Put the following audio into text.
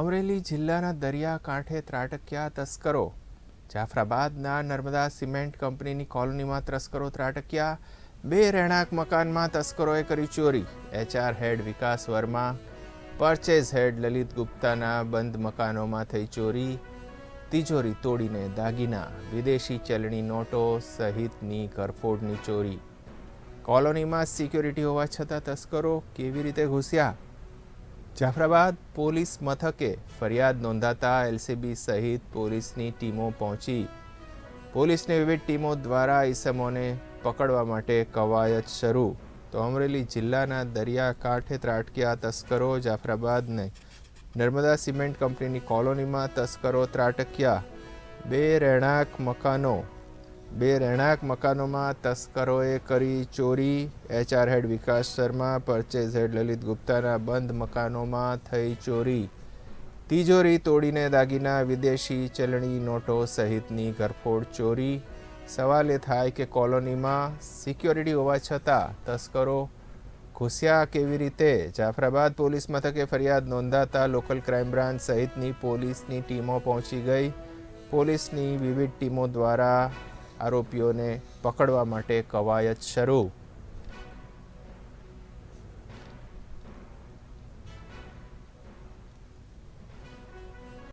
અમરેલી જિલ્લાના દરિયાકાંઠે ત્રાટક્યા તસ્કરો. જાફરાબાદના નર્મદા સિમેન્ટ કંપનીની કોલોનીમાં તસ્કરો ત્રાટક્યા. બે રહેણાંક મકાનમાં તસ્કરોએ કરી ચોરી. HR head Vikas Verma, purchase head Lalit ગુપ્તાના બંધ મકાનોમાં થઈ ચોરી. તિજોરી તોડીને દાગીના. વિદેશી ચલણી નોટો સહિતની કરફોડની ચોરી. કોલોનીમાં સિક્યોરિટી હોવા છતાં તસ્કરો કેવી રીતે ઘૂસ્યા? જાફરાબાદ પોલીસ મથકે ફરિયાદ નોંધાતા એલસીબી સહિત પોલીસની ટીમો પહોંચી. પોલીસની વિવિધ ટીમો દ્વારા ઈસમોને પકડવા માટે કવાયત શરૂ. તો અમરેલી જિલ્લાના દરિયાકાંઠે ત્રાટક્યા તસ્કરો જાફરાબાદને નર્મદા સિમેન્ટ કંપનીની કોલોનીમાં તસ્કરો ત્રાટક્યા. બે રહેણાંક મકાનો બે રહેણાંક મકાનોમાં તસ્કરોએ કરી ચોરી. HR head Vikas Sharma, purchase head Lalit ગુપ્તાના બંધ મકાનોમાં થઈ ચોરી. તિજોરી તોડીને દાગીના, વિદેશી ચલણી નોટો સહિતની ઘરફોડ ચોરી. સવાલ એ થાય કે કોલોનીમાં સિક્યોરિટી હોવા છતાં તસ્કરો ઘૂસ્યા કેવી રીતે? જાફરાબાદ પોલીસ મથકે ફરિયાદ નોંધાતા લોકલ ક્રાઇમ બ્રાન્ચ સહિતની પોલીસની ટીમો પહોંચી ગઈ. પોલીસની વિવિધ ટીમો દ્વારા આરોપીઓને પકડવા માટે કવાયત શરૂ.